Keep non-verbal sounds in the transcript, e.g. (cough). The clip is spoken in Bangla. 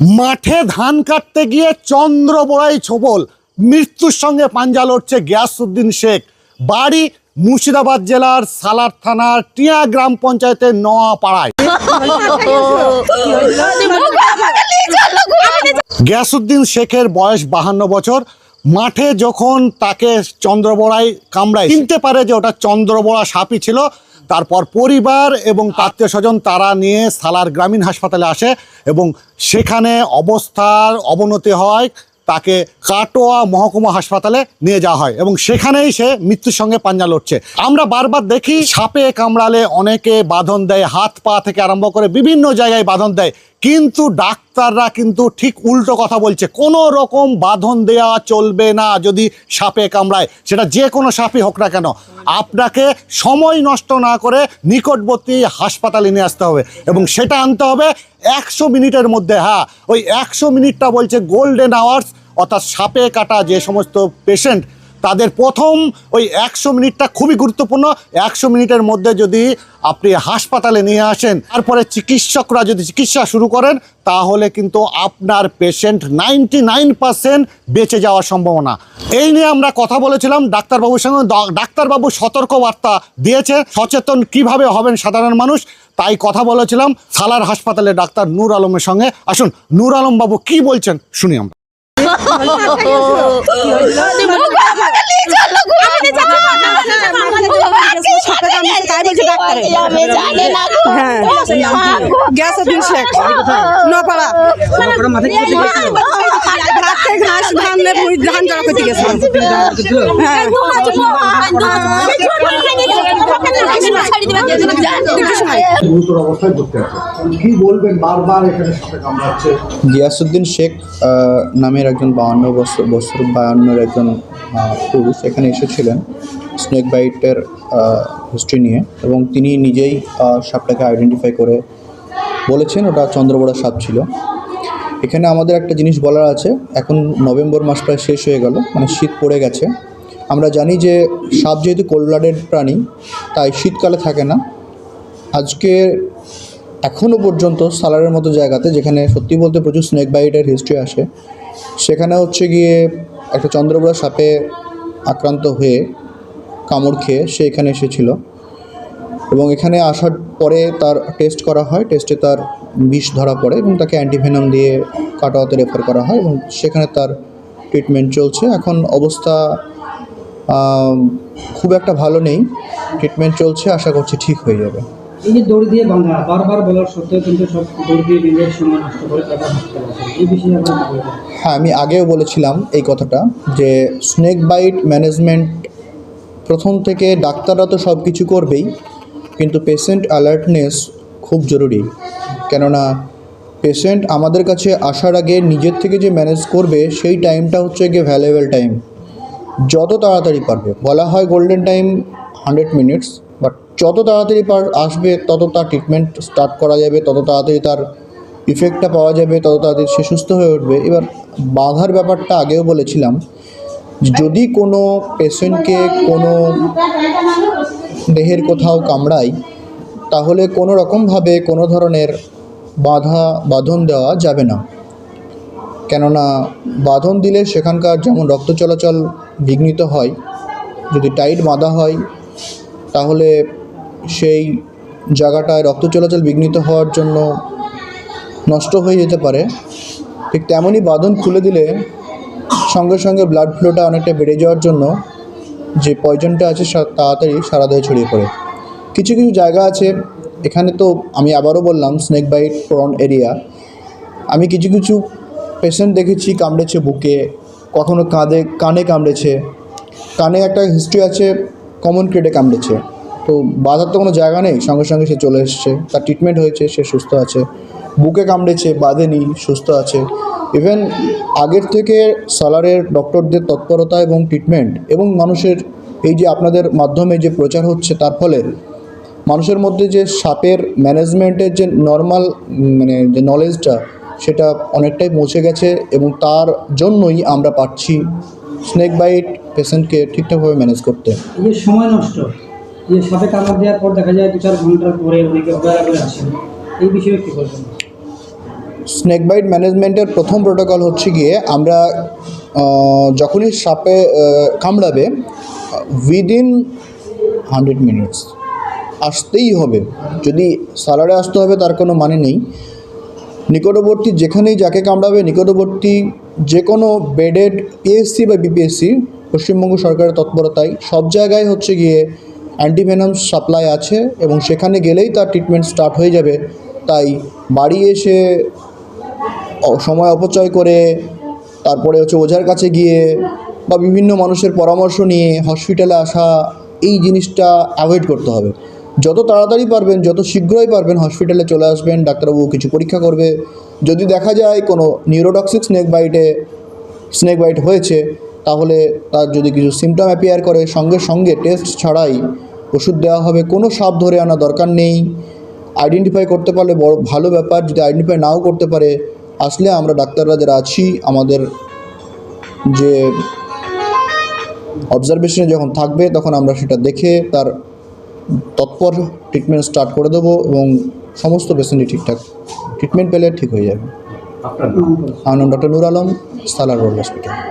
মাঠে ধান কাটতে গিয়ে চন্দ্র বড়াই ছোবল। মৃত্যুর সঙ্গে পাঞ্জা লড়ছে গিয়াসুদ্দিন শেখ। বাড়ি মুর্শিদাবাদ জেলার সালার থানার টিয়া গ্রাম পঞ্চায়েতের নোয়াপাড়ায়। (laughs) গিয়াসুদ্দিন শেখের বয়স বাহান্ন বছর। মাঠে যখন তাকে চন্দ্রবড়াই কামড়ায়, চিনতে পারে যে ওটা চন্দ্রবড়া সাপই ছিল, তারপর পরিবার এবং আত্মীয় স্বজন তারা নিয়ে সালার গ্রামীণ হাসপাতালে আসে এবং সেখানে অবস্থার অবনতি হয়, তাকে কাটোয়া মহকুমা হাসপাতালে নিয়ে যাওয়া হয় এবং সেখানেই সে মৃত্যুর সঙ্গে পাঞ্জা লড়ছে। আমরা বারবার দেখি, সাপে কামড়ালে অনেকে বাঁধন দেয়, হাত পা থেকে আরম্ভ করে বিভিন্ন জায়গায় বাঁধন দেয়, কিন্তু ডাক্তাররা কিন্তু ঠিক উল্টো কথা বলছে। কোনো রকম বাঁধন দেওয়া চলবে না যদি সাপে কামড়ায়। সেটা যে কোনো সাপই হোক না কেন। আপনাকে সময় নষ্ট না করে নিকটবর্তী হাসপাতালে নিয়ে আসতে হবে এবং সেটা আনতে হবে একশো মিনিটের মধ্যে। হ্যাঁ ওই একশো মিনিটটা বলছে গোল্ডেন আওয়ার্স অর্থাৎ সাপে কাটা যে সমস্ত পেশেন্ট তাদের প্রথম ওই একশো মিনিটটা খুবই গুরুত্বপূর্ণ। একশো মিনিটের মধ্যে যদি আপনি হাসপাতালে নিয়ে আসেন তারপরে চিকিৎসকরা যদি চিকিৎসা শুরু করেন তাহলে কিন্তু আপনার পেশেন্ট নাইনটি নাইন পার্সেন্ট বেঁচে যাওয়ার সম্ভাবনা। এই নিয়ে আমরা কথা বলেছিলাম ডাক্তারবাবুর সঙ্গে। ডাক্তারবাবু সতর্ক বার্তা দিয়েছে সচেতন কীভাবে হবেন সাধারণ মানুষ তাই কথা বলেছিলাম। সালার হাসপাতালে ডাক্তার নূর আলমের সঙ্গে। আসুন নূর আলম বাবু কি বলছেন শুনি আমরা। (laughs) হ্যাঁ। গ্যাস দিন শেখ নপাড়া ভাতে ঘাস ধান ভুঁই ধান জড়া করতে গেছিলাম। হ্যাঁ। গুরুতর অবস্থায় ভর্তি আছে। কি বলবেন বারবার এখানে সাপে কামড়াচ্ছে? গিয়াসুদ্দিন শেখ নামের একজন বাউন্ন বছর বছর বায়ান্নর একজন পুরুষ এখানে এসেছিলেন। স্নেক বাইটের হিস্ট্রি নিয়ে এবং তিনি নিজেই সাপটাকে আইডেন্টিফাই করে বলেছেন, ওটা চন্দ্রবড়া সাপ ছিল। এখানে আমাদের একটা জিনিস বলার আছে, এখন নভেম্বর মাস প্রায় শেষ হয়ে গেল মানে শীত পড়ে গেছে। আমরা জানি যে সাপ যেহেতু কোল্ড প্রাণী, তাই শীতকালে থাকে না। আজকে এখনও পর্যন্ত সালারের মতো জায়গাতে, যেখানে সত্যি বলতে প্রচুর স্নেক বাইটের হিস্ট্রি আসে, সেখানে হচ্ছে গিয়ে একটা চন্দ্রবড়া সাপে আক্রান্ত হয়ে কামড় খেয়ে সে এখানে এসেছিল। এবং এখানে আসার পরে তার টেস্ট করা হয়। টেস্টে তার বিষ ধরা পড়ে এবং তাকে অ্যান্টিভেনম দিয়ে কাটোয়াতে রেফার করা হয় এবং সেখানে তার ট্রিটমেন্ট চলছে। এখন অবস্থা খুব একটা ভালো নেই। ট্রিটমেন্ট চলছে আশা করছি ঠিক হয়ে যাবে। এই যে দৌড় দিয়ে বাঁধা বারবার বলার সত্ত্বেও কিন্তু সব দৌড় দিয়ে নিজের সময় নষ্ট করে তারপর এই বিষয়ে আপনার কি বলবেন? হ্যাঁ আমি আগেও বলেছিলাম এই কথাটা যে স্নেক বাইট ম্যানেজমেন্ট প্রথম থেকে ডাক্তাররা তো সব কিছু করবেই, কিন্তু পেশেন্ট অ্যালার্টনেস খুব জরুরি। কেননা পেশেন্ট আমাদের কাছে আসার আগে নিজের থেকে যে ম্যানেজ করবে, সেই টাইমটা হচ্ছে গিয়ে ভ্যালুয়েবল টাইম যত তাড়াতাড়ি পারবে। বলা হয় golden time hundred minutes but যত তাড়াতাড়ি পার আসবে, তত তার ট্রিটমেন্ট স্টার্ট করা যাবে, তত তাড়াতাড়ি তার ইফেক্টটা পাওয়া যাবে, তত তাড়াতাড়ি সে সুস্থ হয়ে উঠবে। এবার বাধার ব্যাপারটা আগেও বলেছিলাম যদি কোনো পেশেন্টকে কোনো দেহের কোথাও কামড়ায়, তাহলে কোনো রকমভাবে কোনো ধরনের বাধা, বাঁধন দেওয়া যাবে না। কেননা বাঁধন দিলে সেখানকার যেমন রক্ত চলাচল বিঘ্নিত হয়, যদি টাইট বাঁধা হয়, তাহলে সেই জায়গাটায় রক্ত চলাচল বিঘ্নিত হওয়ার জন্য নষ্ট হয়ে যেতে পারে। ঠিক তেমনই বাঁধন খুলে দিলে সঙ্গে সঙ্গে ব্লাড ফ্লোটা অনেকটা বেড়ে যাওয়ার জন্য যে পয়জনটা আছে তাড়াতাড়ি সারা দেহে ছড়িয়ে পড়ে। কিছু কিছু জায়গা আছে, এখানে তো আমি আবারও বললাম স্নেক বাইট প্রন এরিয়া আমি কিছু কিছু পেশেন্ট দেখেছি, কামড়েছে বুকে, কখনো কাঁধে, কানে কামড়েছে। কানে একটা হিস্ট্রি আছে কমন ক্রেডে কামড়েছে। তো বাধার তো কোনো জায়গা নেই, সঙ্গে সঙ্গে সে চলে এসছে। তার ট্রিটমেন্ট হয়েছে, সে সুস্থ আছে। বুকে কামড়েছে, বাঁধেনি, সুস্থ আছে। ইভেন আগের থেকে সালারের ডক্টরদের তৎপরতা এবং ট্রিটমেন্ট এবং মানুষের এই যে আপনাদের মাধ্যমে যে প্রচার হচ্ছে তার ফলে মানুষের মধ্যে যে সাপের ম্যানেজমেন্টের যে নর্মাল মানে যে নলেজটা সেটা অনেকটাই পৌঁছে গেছে এবং তার জন্যই আমরা পাচ্ছি স্নেক বাইট পেশেন্টকে ঠিকঠাকভাবে ম্যানেজ করতে। সময় নষ্ট যে সাপে কামড় দেওয়ার পর দেখা যায় দু চার ঘণ্টার পরে অনেকে অবহেলা করে আসেন। এই বিষয়ে কি বলবেন? স্নেক বাইট ম্যানেজমেন্টের প্রথম প্রোটোকল হচ্ছে গিয়ে আমরা যখনই সাপে কামড়াবে উইদিন হান্ড্রেড মিনিটস আসতেই হবে। যদি সালারে আসতে হবে, তার কোনো মানে নেই। নিকটবর্তী যেখানেই যাকে কামড়াবে, নিকটবর্তী যে কোনো বেডেড পিএসসি বা বিপিএসসি পশ্চিমবঙ্গ সরকারের তৎপরতায় সব জায়গায় হচ্ছে গিয়ে অ্যান্টিভেনাম সাপ্লাই আছে এবং সেখানে গেলেই তার ট্রিটমেন্ট স্টার্ট হয়ে যাবে। তাই বাড়ি এসে সময় অপচয় করে তারপরে হচ্ছে ওঝার কাছে গিয়ে বা বিভিন্ন মানুষের পরামর্শ নিয়ে হসপিটালে আসা, এই জিনিসটা অ্যাভয়েড করতে হবে। যত তাড়াতাড়ি পারবেন, যত শীঘ্রই পারবেন হসপিটালে চলে আসবেন, ডাক্তারবাবু কিছু পরীক্ষা করবে। যদি দেখা যায় কোনো নিউরোটক্সিক স্নেক বাইটে স্নেক বাইট হয়েছে, তাহলে তার যদি কিছু সিমটম অ্যাপিয়ার করে, সঙ্গে সঙ্গে টেস্ট ছাড়াই ওষুধ দেওয়া হবে। কোনো সাপ ধরে আনা দরকার নেই। আইডেন্টিফাই করতে পারলে বড় ভালো ব্যাপার। যদি আইডেন্টিফাই নাও করতে পারে আসলে আমরা ডাক্তাররা যারা আছি আমাদের যে অবজারভেশনে যখন থাকবে তখন আমরা সেটা দেখে তার তৎপর ট্রিটমেন্ট স্টার্ট করে দেবো এবং সমস্ত পেশেন্টই ঠিকঠাক ট্রিটমেন্ট পেলে ঠিক হয়ে যাবে। আনন্দ নাম? Doctor Nur Alam Salar road hospital